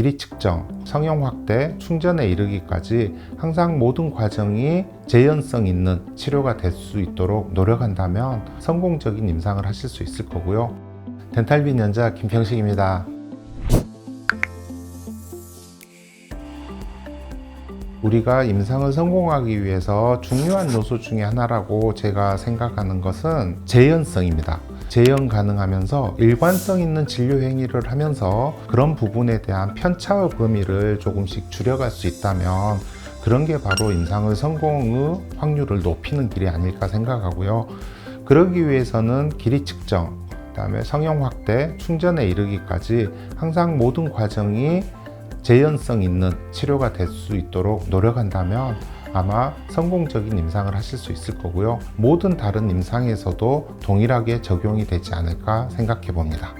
길이 측정, 성형 확대, 충전에 이르기까지 항상 모든 과정이 재현성 있는 치료가 될 수 있도록 노력한다면 성공적인 임상을 하실 수 있을 거고요. 덴탈비 연자 김평식입니다. 우리가 임상을 성공하기 위해서 중요한 요소 중에 하나라고 제가 생각하는 것은 재현성입니다. 재현 가능하면서 일관성 있는 진료 행위를 하면서 그런 부분에 대한 편차의 범위를 조금씩 줄여갈 수 있다면 그런 게 바로 임상의 성공의 확률을 높이는 길이 아닐까 생각하고요. 그러기 위해서는 길이 측정, 그다음에 성형 확대, 충전에 이르기까지 항상 모든 과정이 재현성 있는 치료가 될 수 있도록 노력한다면 아마 성공적인 임상을 하실 수 있을 거고요. 모든 다른 임상에서도 동일하게 적용이 되지 않을까 생각해 봅니다.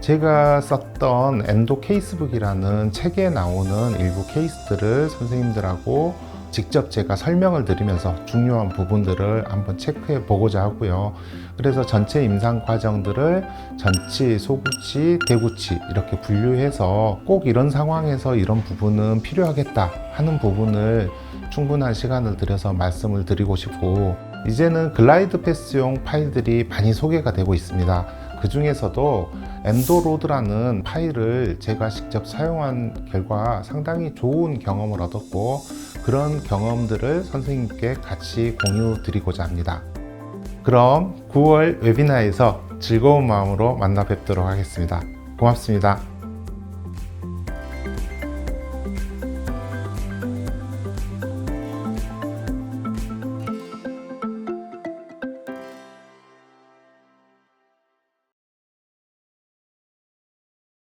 제가 썼던 엔도 케이스북이라는 책에 나오는 일부 케이스들을 선생님들하고 직접 제가 설명을 드리면서 중요한 부분들을 한번 체크해 보고자 하고요. 그래서 전체 임상 과정들을 전치, 소구치, 대구치 이렇게 분류해서 꼭 이런 상황에서 이런 부분은 필요하겠다 하는 부분을 충분한 시간을 들여서 말씀을 드리고 싶고 이제는 글라이드 패스용 파일들이 많이 소개가 되고 있습니다. 그 중에서도 엔도로드라는 파일을 제가 직접 사용한 결과 상당히 좋은 경험을 얻었고 그런 경험들을 선생님께 같이 공유 드리고자 합니다. 그럼 9월 웨비나에서 즐거운 마음으로 만나 뵙도록 하겠습니다. 고맙습니다.